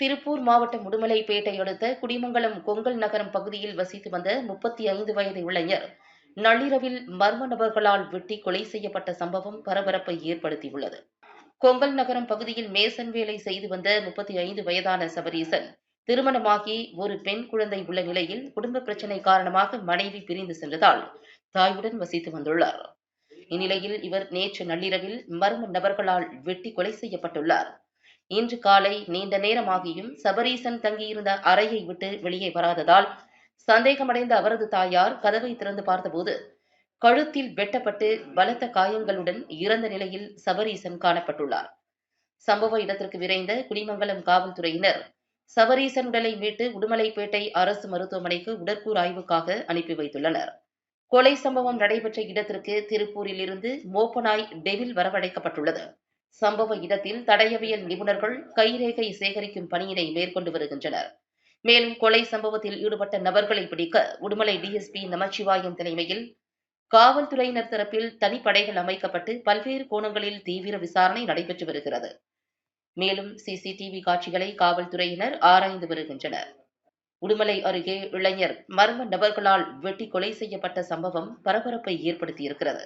திருப்பூர் மாவட்டம் உடுமலைப்பேட்டை அடுத்த குடிமங்கலம் கொங்கல் நகரம் பகுதியில் வசித்து வந்த முப்பத்தி ஐந்து வயது இளைஞர் நள்ளிரவில் மர்ம நபர்களால் வெட்டி கொலை செய்யப்பட்ட சம்பவம் பரபரப்பை ஏற்படுத்தியுள்ளது. கொங்கல் நகரம் பகுதியில் மேசன் வேலை செய்து வந்த முப்பத்தி ஐந்து வயதான சபரீசன் திருமணமாகி ஒரு பெண் குழந்தை உள்ள நிலையில் குடும்ப பிரச்சினை காரணமாக மனைவி பிரிந்து சென்றதால் தாயுடன் வசித்து வந்துள்ளார். இந்நிலையில் இவர் நேற்று நள்ளிரவில் மர்ம நபர்களால் வெட்டி கொலை செய்யப்பட்டுள்ளார். இன்று காலை நீண்ட நேரமாகியும் சபரீசன் தங்கியிருந்த அறையை விட்டு வெளியே வராததால் சந்தேகமடைந்த அவரது தாயார் கதவை திறந்து பார்த்தபோது கழுத்தில் வெட்டப்பட்டு பலத்த காயங்களுடன் இறந்த நிலையில் சபரீசன் காணப்பட்டுள்ளார். சம்பவ இடத்திற்கு விரைந்த குடிமங்கலம் காவல்துறையினர் சபரீசன் உடலை மீட்டு உடுமலைப்பேட்டை அரசு மருத்துவமனைக்கு உடற்கூறு ஆய்வுக்காக அனுப்பி வைத்துள்ளனர். கொலை சம்பவம் நடைபெற்ற இடத்திற்கு திருப்பூரில் இருந்து மோப்பனாய் டெவில் வரவழைக்கப்பட்டுள்ளது. சம்பவ இடத்தில் தடயவியல் நிபுணர்கள் கைரேகை சேகரிக்கும் பணியினை மேற்கொண்டு வருகின்றனர். மேலும் கொலை சம்பவத்தில் ஈடுபட்ட நபர்களை பிடிக்க உடுமலை டிஎஸ்பி நமச்சிவாயம் தலைமையில் காவல்துறையினர் தரப்பில் தனிப்படைகள் அமைக்கப்பட்டு பல்வேறு கோணங்களில் தீவிர விசாரணை நடைபெற்று வருகிறது. மேலும் சிசிடிவி காட்சிகளை காவல்துறையினர் ஆராய்ந்து வருகின்றனர். உடுமலை அருகே இளைஞர் மர்ம நபர்களால் வெட்டி கொலை செய்யப்பட்ட சம்பவம் பரபரப்பை ஏற்படுத்தியிருக்கிறது.